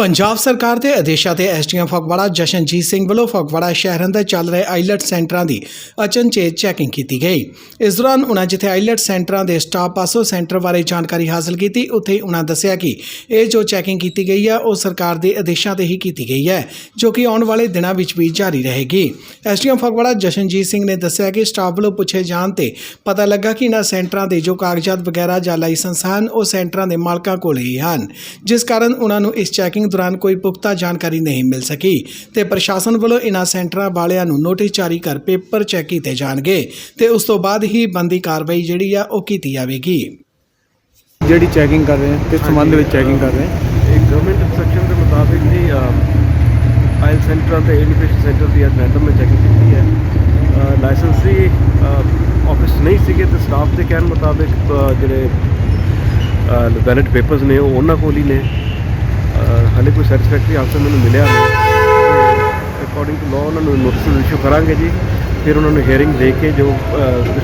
ਪੰਜਾਬ ਸਰਕਾਰ ਦੇ ਆਦੇਸ਼ਾਂ ਤੇ ਐਸਡੀਐਮ ਫਗਵਾੜਾ ਜਸ਼ਨਜੀਤ ਸਿੰਘ ਵੱਲੋਂ ਫਗਵਾੜਾ ਸ਼ਹਿਰ ਅੰਦਰ ਚੱਲ ਰਹੇ ਆਈਲੈਟ ਸੈਂਟਰਾਂ ਦੀ ਅਚਨਚੇਤ ਚੈਕਿੰਗ ਕੀਤੀ ਗਈ। ਇਸ ਦੌਰਾਨ ਉਨ੍ਹਾਂ ਜਿੱਥੇ ਆਈਲੈਟ ਸੈਂਟਰਾਂ ਦੇ ਸਟਾਫ ਪਾਸੋਂ ਸੈਂਟਰ ਬਾਰੇ ਜਾਣਕਾਰੀ ਹਾਸਲ ਕੀਤੀ, ਉੱਥੇ ਹੀ ਉਨ੍ਹਾਂ ਦੱਸਿਆ ਕਿ ਇਹ ਜੋ ਚੈਕਿੰਗ ਕੀਤੀ ਗਈ ਹੈ ਉਹ ਸਰਕਾਰ ਦੇ ਆਦੇਸ਼ਾਂ ਤੇ ਹੀ ਕੀਤੀ ਗਈ ਹੈ, ਜੋ ਕਿ ਆਉਣ ਵਾਲੇ ਦਿਨਾਂ ਵਿੱਚ ਵੀ ਜਾਰੀ ਰਹੇਗੀ। ਐਸਡੀਐਮ ਫਗਵਾੜਾ ਜਸ਼ਨਜੀਤ ਸਿੰਘ ਨੇ ਦੱਸਿਆ ਕਿ ਸਟਾਫ ਵੱਲੋਂ ਪੁੱਛੇ ਜਾਣ ਤੇ ਪਤਾ ਲੱਗਾ ਕਿ ਇਨ੍ਹਾਂ ਸੈਂਟਰਾਂ ਦੇ ਜੋ ਕਾਗਜ਼ਾਤ ਵਗੈਰਾ ਜਾਂ ਲਾਇਸੈਂਸ ਹਨ, ਉਹ ਸੈਂਟਰਾਂ ਦੇ ਮਾਲਕਾਂ ਕੋਲ ਹੀ ਹਨ, ਜਿਸ ਕਾਰਨ ਉਹਨਾਂ ਨੂੰ ਇਸ ਚੈਕਿੰਗ ਦੌਰਾਨ ਕੋਈ ਪੁਖਤਾ ਜਾਣਕਾਰੀ ਨਹੀਂ ਮਿਲ ਸਕੀ ਤੇ ਪ੍ਰਸ਼ਾਸਨ ਵੱਲੋਂ ਇਨ੍ਹਾਂ ਸੈਂਟਰਾਂ ਵਾਲਿਆਂ ਨੂੰ ਨੋਟਿਸ ਜਾਰੀ ਕਰ ਪੇਪਰ ਚੈੱਕ ਕੀਤੇ ਜਾਣਗੇ ਤੇ ਉਸ ਤੋਂ ਬਾਅਦ ਹੀ ਬੰਦੀ ਕਾਰਵਾਈ ਜਿਹੜੀ ਆ ਉਹ ਕੀਤੀ ਜਾਵੇਗੀ। ਜਿਹੜੀ ਚੈਕਿੰਗ ਕਰ ਰਹੇ ਹਾਂ ਕਿਸ ਸੰਬੰਧ ਵਿੱਚ ਚੈਕਿੰਗ ਕਰ ਰਹੇ ਹਾਂ ਇੱਕ ਗਵਰਨਮੈਂਟ ਇਨਸਟਰਕਸ਼ਨ ਦੇ ਮੁਤਾਬਿਕ ਜੀ ਆਇਲ ਸੈਂਟਰਾਂ ਤੇ ਐਲੀਫਿਕੇਸ਼ਨ ਸੈਂਟਰ ਦੀ ਅੱਜ ਰੈਂਡਮ ਮੈਂ ਚੈਕਿੰਗ ਕੀਤੀ ਹੈ। ਲਾਇਸੈਂਸ ਦੀ ਆਫਿਸ ਨਹੀਂ ਸੀਗੇ ਤੇ ਸਟਾਫ ਦੇ ਕਹਿਣ ਮੁਤਾਬਿਕ ਜਿਹੜੇ ਵੈਲਿਡ ਪੇਪਰਸ ਨੇ ਉਹ ਉਹਨਾਂ ਕੋਲ ਹੀ ਨੇ। ਹਾਲੇ ਕੋਈ ਸੈਟੀਸਫੈਕਟਰੀ ਆਨਸਰ ਮੈਨੂੰ ਮਿਲਿਆ ਨਹੀਂ। ਅਕੋਰਡਿੰਗ ਟੂ ਲਾਅ ਉਹਨਾਂ ਨੂੰ ਨੋਟਿਸ ਇਸ਼ੂ ਕਰਾਂਗੇ ਜੀ। ਫਿਰ ਉਹਨਾਂ ਨੂੰ ਹੀਅਰਿੰਗ ਦੇ ਕੇ ਜੋ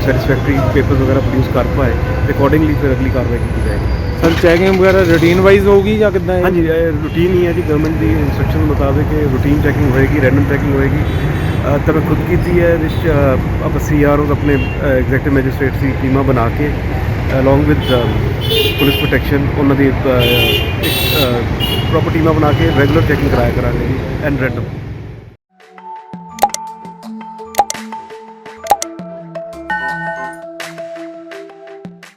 ਸੈਟੀਸਫੈਕਟਰੀ ਪੇਪਰਸ ਵਗੈਰਾ ਪ੍ਰੋਡਿਊਸ ਕਰ ਪਾਏ ਅਕੋਰਡਿੰਗਲੀ ਫਿਰ ਅਗਲੀ ਕਾਰਵਾਈ ਕੀਤੀ ਜਾਏਗੀ। ਸਰ ਚੈਕਿੰਗ ਵਗੈਰਾ ਰੂਟੀਨ ਵਾਈਜ਼ ਹੋਊਗੀ ਜਾਂ ਕਿੱਦਾਂ ਹਾਂਜੀ ਰੂਟੀਨ ਹੀ ਹੈ ਜੀ। ਗਵਰਨਮੈਂਟ ਦੀ ਇਨਸਟਰਕਸ਼ਨ ਮੁਤਾਬਿਕ ਰੂਟੀਨ ਚੈਕਿੰਗ ਹੋਏਗੀ ਰੈਂਡਮ ਚੈਕਿੰਗ ਹੋਏਗੀ। ਤਾਂ ਮੈਂ ਖੁਦ ਕੀਤੀ ਹੈ ਜਿਸ 'ਚ, ਅ, ਆਪਾਂ ਸੀਆਰਓ ਆਪਣੇ ਐਗਜ਼ੈਕਟਿਵ ਮੈਜਿਸਟ੍ਰੇਟ ਦੀ ਟੀਮਾਂ ਬਣਾ ਕੇ ਅਲੋਂਗ ਵਿਦ ਪੁਲਿਸ ਪ੍ਰੋਟੈਕਸ਼ਨ ਉਹਨਾਂ ਦੀ ਪ੍ਰੋਪਰ ਟੀਮਾਂ ਬਣਾ ਕੇ ਰੈਗੂਲਰ ਚੈਕਿੰਗ ਕਰਾਇਆ ਕਰਾਂਗੇ ਜੀ ਐਂਡ ਰੈਂਡਮ